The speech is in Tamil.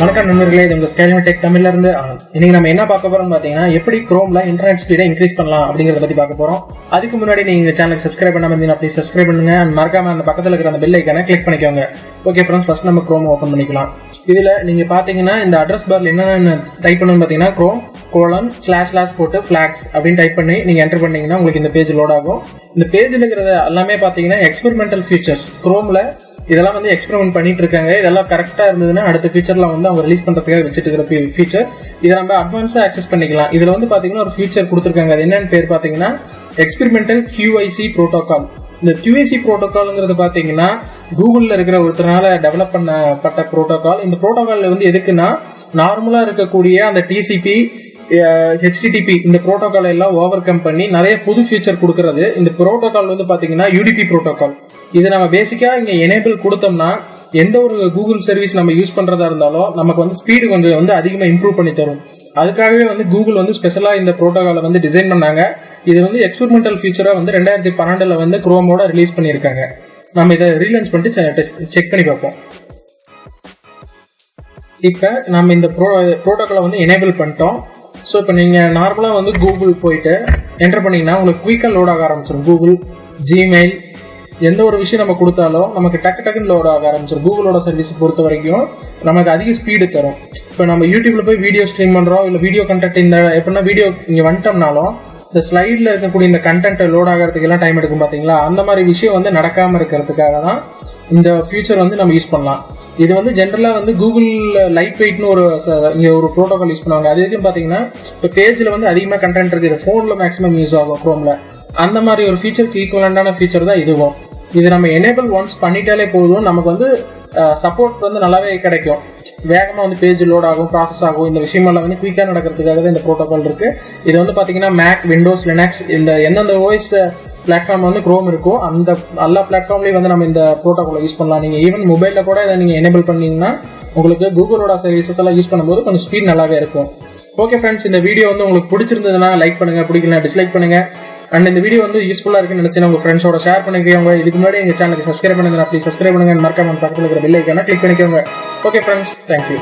வணக்கம் நண்பர்களே இது உங்கள் ஸ்கேலிங் டெக் தமிழ்ல இருந்து இன்னைக்கு நம்ம என்ன பார்க்க போறோம் பார்த்தீங்கன்னா எப்படி குரோம்ல இன்டர்நெட் ஸ்பீடை இன்க்ரீஸ் பண்ணலாம் அப்படிங்கறத பத்தி பார்க்க போறோம். அதுக்கு முன்னாடி நீங்க சேனலுக்கு சப்ஸ்கிரைப் பண்ணாம இருந்தீங்கன்னா ப்ளீஸ் சப்ஸ்கிரைப் பண்ணுங்க. மறக்காம அந்த பக்கத்தில் இருக்கிற அந்த பெல் ஐக்கான கிளிக் பண்ணிக்கோங்க. ஓகே ஃப்ரெண்ட்ஸ் ஃபர்ஸ்ட் நம்ம குரோம் ஓப்பன் பண்ணிக்கலாம். இதுல நீங்க பாத்தீங்கன்னா இந்த அட்ரஸ் பார்ல என்னென்ன டைப் பண்ணணும் பாத்தீங்கன்னா குரோம் கோலன் ஸ்லாஷ் ஸ்லாஷ் போட்டு ஃபிளாக்ஸ் அப்படின்னு டைப் பண்ணி நீங்க என்டர் பண்ணீங்கன்னா உங்களுக்கு இந்த பேஜ் லோட் ஆகும். இந்த பேஜ் இருக்கிறது எல்லாமே பாத்தீங்கன்னா எக்ஸ்பெரிமெண்டல் ஃபீச்சர்ஸ் குரோம்ல இதெல்லாம் வந்து எக்ஸ்பெரிமெண்ட் பண்ணிட்டு இருக்காங்க இதெல்லாம் கரெக்டாக இருந்ததுன்னா அடுத்த ஃபியூச்சரில் வந்து அவங்க ரிலீஸ் பண்ணுறதுக்காக வச்சுட்டு இருக்கிற ஃபீச்சர் இதை நம்ம அட்வான்ஸாக ஆக்சஸ் பண்ணிக்கலாம். இதில் வந்து பார்த்தீங்கன்னா ஒரு ஃபியூச்சர் கொடுத்துருக்காங்க. அது என்னன்னு பேர் பார்த்தீங்கன்னா எக்ஸ்பெரிமெண்டல் கியூஐசி ப்ரோட்டோகால் இந்த கியூஐசி ப்ரோட்டோகால்ங்கிறது பார்த்தீங்கன்னா கூகுளில் இருக்கிற ஒருத்தரால டெவலப் பண்ணப்பட்ட ப்ரோட்டோகால் இந்த ப்ரோட்டோகாலில் வந்து எதுக்குன்னா நார்மலாக இருக்கக்கூடிய அந்த டிசிபி ஹெச்டிடிபி இந்த ப்ரோட்டோகால் எல்லாம் ஓவர் கம் பண்ணி நிறைய புது ஃபீச்சர் கொடுக்கறது. இந்த ப்ரோட்டோகால் வந்து பார்த்தீங்கன்னா யூடிபி ப்ரோட்டோகால் இது நம்ம பேசிக்காக இங்கே எனேபிள் கொடுத்தோம்னா எந்த ஒரு கூகுள் சர்வீஸ் நம்ம யூஸ் பண்ணுறதா இருந்தாலும் நமக்கு வந்து ஸ்பீடு கொஞ்சம் வந்து அதிகமாக இம்ப்ரூவ் பண்ணி தரும். அதுக்காகவே வந்து கூகுள் வந்து ஸ்பெஷலாக இந்த ப்ரோட்டோகாலை வந்து டிசைன் பண்ணாங்க. இது வந்து எக்ஸ்பெரிமெண்டல் ஃபியூச்சராக வந்து ரெண்டாயிரத்தி பன்னெண்டில் வந்து குரோமோட ரிலீஸ் பண்ணியிருக்காங்க. நம்ம இதை ரீலான்ச் பண்ணிட்டு செக் பண்ணி பார்ப்போம். இப்போ நம்ம இந்த ப்ரோ ப்ரோட்டோக்காலை வந்து எனேபிள் பண்ணிட்டோம். ஸோ இப்போ நீங்கள் நார்மலாக வந்து கூகுள் போயிட்டு என்டர் பண்ணிங்கன்னா உங்களுக்கு குயிக்காக லோட் ஆக ஆரம்பிச்சிடும் கூகுள் ஜிமெயில் எந்த ஒரு விஷயம் நம்ம கொடுத்தாலும் நமக்கு டக்கு டக்குன்னு லோட் ஆக ஆரம்பிச்சிடும் கூகுளோட சர்வீஸ் பொறுத்த வரைக்கும் நமக்கு அதிக ஸ்பீடு தரும். இப்போ நம்ம யூடியூப்ல போய் வீடியோ ஸ்ட்ரீம் பண்ணுறோம் இல்லை வீடியோ கண்டென்ட் இந்த எப்படின்னா வீடியோ இங்கே வந்துட்டோம்னாலும் இந்த ஸ்லைடில் இருக்கக்கூடிய இந்த கண்டென்ட் லோட் ஆகிறதுக்கு எல்லாம் டைம் எடுக்கும் பார்த்தீங்களா அந்த மாதிரி விஷயம் வந்து நடக்காமல் இருக்கிறதுக்காக தான் இந்த ஃபியூச்சர் வந்து நம்ம யூஸ் பண்ணலாம். இது வந்து ஜென்ரலாக வந்து கூகுள் லைட் வெயிட்னு ஒரு ச- ஒரு ப்ரோட்டோகால் யூஸ் பண்ணுவாங்க. அது எதுக்குன்னு பார்த்தீங்கன்னா இப்போ பேஜில் வந்து அதிகமாக கண்டென்ட் இருக்குது ஃபோனில் மேக்ஸிமம் யூஸ் ஆகும் க்ரோமில் அந்த மாதிரி ஒரு ஃபீச்சருக்கு ஈக்குவலண்டான ஃபீச்சர் தான் இதுவும். இது நம்ம எனேபிள் ஒன்ஸ் பண்ணிட்டாலே போதும். நமக்கு வந்து சப்போர்ட் வந்து நல்லாவே கிடைக்கும். வேகமாக வந்து பேஜ் லோட் ஆகும் ப்ராசஸ் ஆகும். இந்த விஷயமெல்லாம் வந்து குயிக்காக நடக்கிறதுக்காக தான் இந்த ப்ரோட்டோகால் இருக்குது இது வந்து பார்த்தீங்கன்னா மேக் விண்டோஸ் லினாக்ஸ் இந்த எந்தெந்த ஓய்ஸ் பிளாட்ஃபார்ம் வந்து க்ரோம் இருக்கோ அந்த எல்லா பிளாட்ஃபார்ம்லேயும் வந்து நம்ம இந்த ப்ரோட்டோகாலை யூஸ் பண்ணலாம். நீங்கள் ஈவன் மொபைலில் கூட இதை நீங்கள் எனேபிள் பண்ணீங்கன்னா உங்களுக்கு கூகுளோட சர்வீசஸ் எல்லாம் யூஸ் பண்ணும்போது கொஞ்சம் ஸ்பீட் நல்லாவே இருக்கும். ஓகே ஃப்ரெண்ட்ஸ் இந்த வீடியோ வந்து உங்களுக்கு பிடிச்சிருந்ததுன்னா லைக் பண்ணுங்கள் பிடிக்கலனா டிஸ்லைக் பண்ணுங்கள் அண்ட் இந்த வீடியோ வந்து யூஸ்ஃபுல்லாக இருக்குன்னு நினைச்சு உங்கள் ஃப்ரெண்ட்ஸோட ஷேர் பண்ணிக்கோங்க இதுக்கு முன்னாடி எங்கள் சேனலுக்கு சப்ஸ்கிரைப் பண்ணுங்க ப்ளீஸ் சப்ஸ்கிரைப் பண்ணுங்க. மறக்காம பக்கத்தில் இருக்கிற பில்லைக்கான கிளிக் பண்ணிக்கோங்க. Okay friends thank you